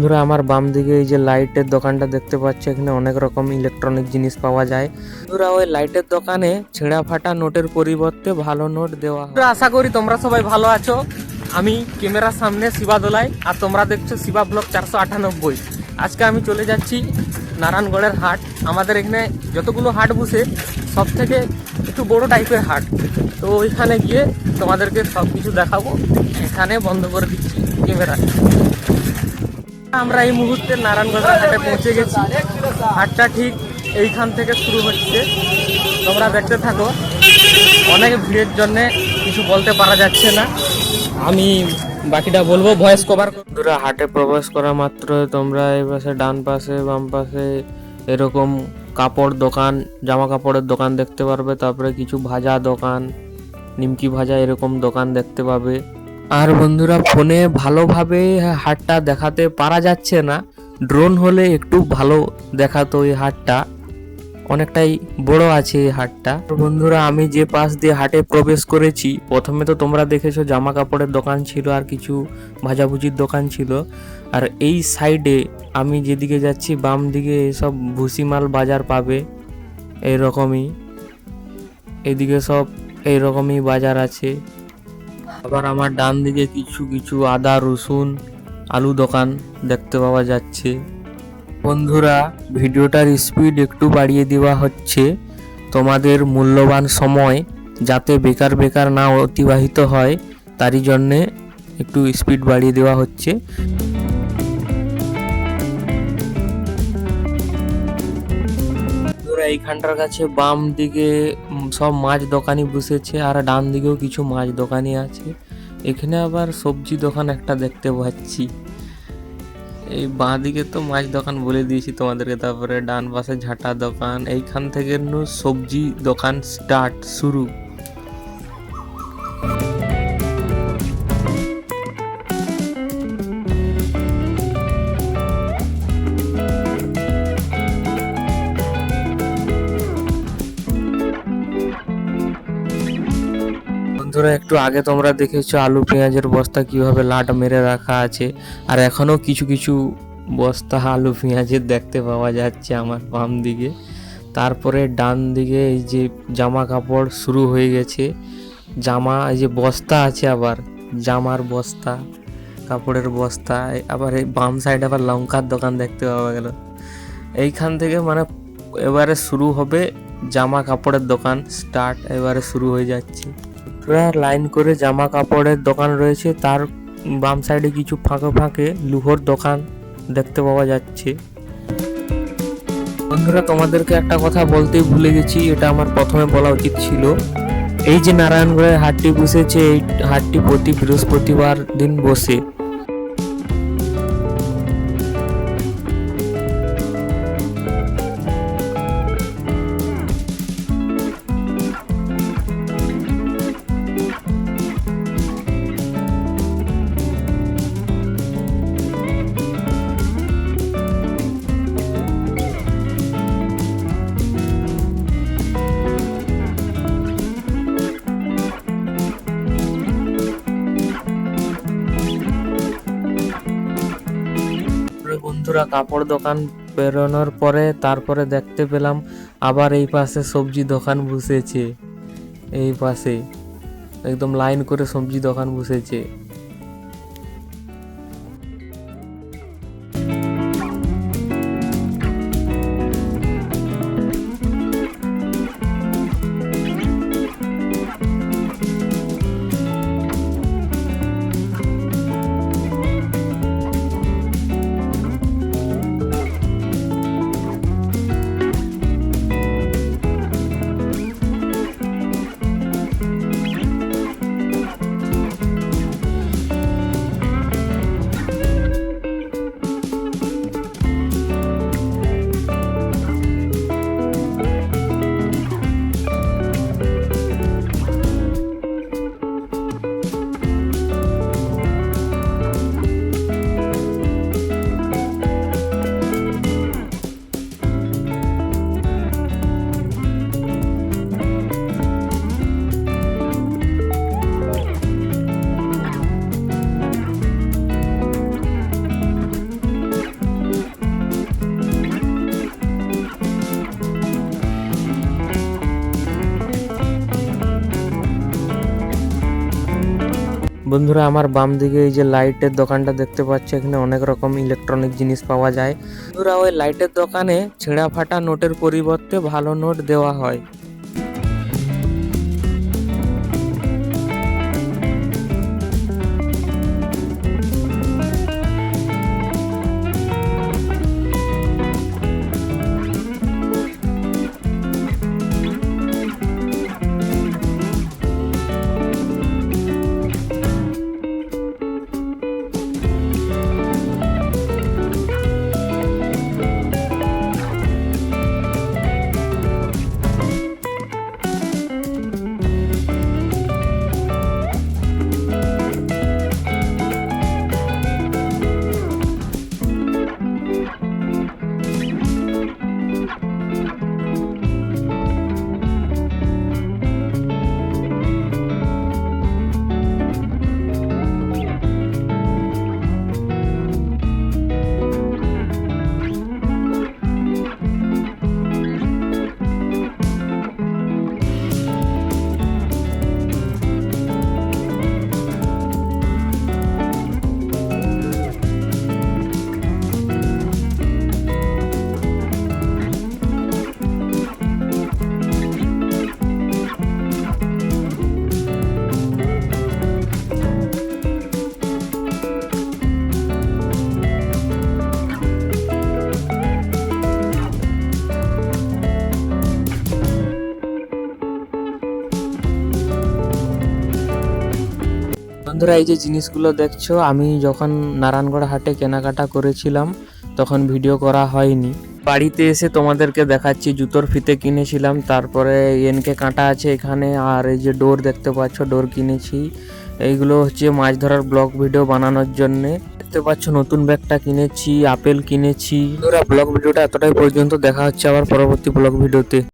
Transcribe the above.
বন্ধুরা, আমার বাম দিকে এই যে লাইটের দোকানটা দেখতে পাচ্ছ, এখানে অনেক রকম ইলেকট্রনিক জিনিস পাওয়া যায়। বন্ধুরা, ওই লাইটের দোকানে ছেঁড়া ফাটা নোটের পরিবর্তে ভালো নোট দেওয়া হয়। আশা করি তোমরা সবাই ভালো আছো। আমি ক্যামেরার সামনে শিবা দোলাই, আর তোমরা দেখছ শিবা ব্লক চারশো আটানব্বই। আজকে আমি চলে যাচ্ছি নারায়ণগড়ের হাট। আমাদের এখানে যতগুলো হাট বসে সব থেকে একটু বড় টাইপের হাট। তো ওইখানে গিয়ে তোমাদেরকে সব কিছু দেখাবো। এখানে বন্ধ করে দিচ্ছি ক্যামেরা। আমরা এই মুহূর্তে নারায়ণগঞ্জের হাটে পৌঁছে গেছি। হাটটা ঠিক এইখান থেকে শুরু হচ্ছে। তোমরা দেখতে থাকো। অনেক ভিড়ের জন্যে কিছু বলতে পারা যাচ্ছে না। আমি বাকিটা বলব ভয়েস কভার বন্ধুরা, হাটে প্রবেশ করা মাত্র তোমরা এই পাশে ডান পাশে, বাম পাশে এরকম কাপড় দোকান, জামা কাপড়ের দোকান দেখতে পারবে। তারপরে কিছু ভাজা দোকান, নিমকি ভাজা এরকম দোকান দেখতে পাবে। আর বন্ধুরা, ফোনে ভালোভাবে হাটটা দেখাতে পারা যাচ্ছে না। ড্রোন হলে একটু ভালো দেখাতো এই হাটটা। অনেকটাই বড় আছে এই হাটটা। বন্ধুরা, আমি যে পাশ দিয়ে হাটে প্রবেশ করেছি, প্রথমে তো তোমরা দেখেছ জামা কাপড়ের দোকান ছিল আর কিছু ভাজাভুজির দোকান ছিল। আর এই সাইডে আমি যেদিকে যাচ্ছি, বাম দিকে এসব ভুসিমাল বাজার পাবে এইরকমই এদিকে সব এইরকমই বাজার আছে। আবার আমার ডান দিকে কিছু কিছু আদা, রসুন, আলু দোকান দেখতে পাওয়া যাচ্ছে। বন্ধুরা, ভিডিওটার স্পিড একটু বাড়িয়ে দেওয়া হচ্ছে। তোমাদের মূল্যবান সময় যাতে বেকার বেকার না অতিবাহিত হয়, তারই জন্যে একটু স্পিড বাড়িয়ে দেওয়া হচ্ছে। এইখানটার কাছে বাম দিকে সব মাছ দোকানি বসেছে আর ডান দিকেও কিছু মাছ দোকানি আছে। এখানে আবার সবজি দোকান একটা দেখতে পাচ্ছি। এই বাঁ দিকে তো মাছ দোকান বলে দিয়েছি তোমাদেরকে, তারপরে ডান পাশে ঝাঁটা দোকান। এইখান থেকে সবজি দোকান স্টার্ট শুরু। বন্ধুরা, একটু আগে তোমরা দেখেছ আলু, পেঁয়াজের বস্তা কীভাবে লাট মেরে রাখা আছে, আর এখনও কিছু কিছু বস্তা আলু, পেঁয়াজের দেখতে পাওয়া যাচ্ছে আমার বাম দিকে। তারপরে ডান দিকে এই যে জামা কাপড় শুরু হয়ে গেছে, জামা, এই যে বস্তা আছে আবার, জামার বস্তা, কাপড়ের বস্তা, আবার এই বাম সাইড আবার লঙ্কার দোকান দেখতে পাওয়া গেল। এইখান থেকে মানে এবারে শুরু হবে জামা কাপড়ের দোকান, স্টার্ট এবারে শুরু হয়ে যাচ্ছে। পুরা লাইন করে জামা কাপড়ের দোকান রয়েছে। তার বাম সাইডে কিছু ফাঁকে ফাঁকে লুহোর দোকান দেখতে পাওয়া যাচ্ছে। বন্ধুরা, তোমাদেরকে একটা কথা বলতেই ভুলে গেছি, এটা আমার প্রথমে বলা উচিত ছিল। এই যে নারায়ণগড়ের হাটটি বসেছে, এই হাটটি প্রতি বৃহস্পতিবার দিন বসে। বন্ধুরা, কাপড় দোকান বেরোনোর পরে তারপরে দেখতে পেলাম আবার এই পাশে সবজি দোকান বসেছে। এই পাশে একদম লাইন করে সবজি দোকান বসেছে। বন্ধুরা, আমার বাম দিকে এই যে লাইটের দোকানটা দেখতে পাচ্ছি, এখানে অনেক রকম ইলেকট্রনিক জিনিস পাওয়া যায়। বন্ধুরা, ওই লাইটের দোকানে ছেঁড়া ফাটা নোটের পরিবর্তে ভালো নোট দেওয়া হয়। বন্ধুরা, এই যে জিনিসগুলো দেখছ, আমি যখন নারায়ণগড় হাটে কেনাকাটা করেছিলাম, তখন ভিডিও করা হয়নি। বাড়িতে এসে তোমাদেরকে দেখাচ্ছি, জুতোর ফিতে কিনেছিলাম, তারপরে এনকে কাঁটা আছে এখানে, আর এই যে ডোর দেখতে পাচ্ছ, ডোর কিনেছি। এইগুলো হচ্ছে মাছ ধরার ব্লগ ভিডিও বানানোর জন্য। দেখতে পাচ্ছ, নতুন ব্যাগটা কিনেছি, আপেল কিনেছি। ব্লগ ভিডিওটা এতটাই পর্যন্ত, দেখা হচ্ছে আবার পরবর্তী ব্লগ ভিডিওতে।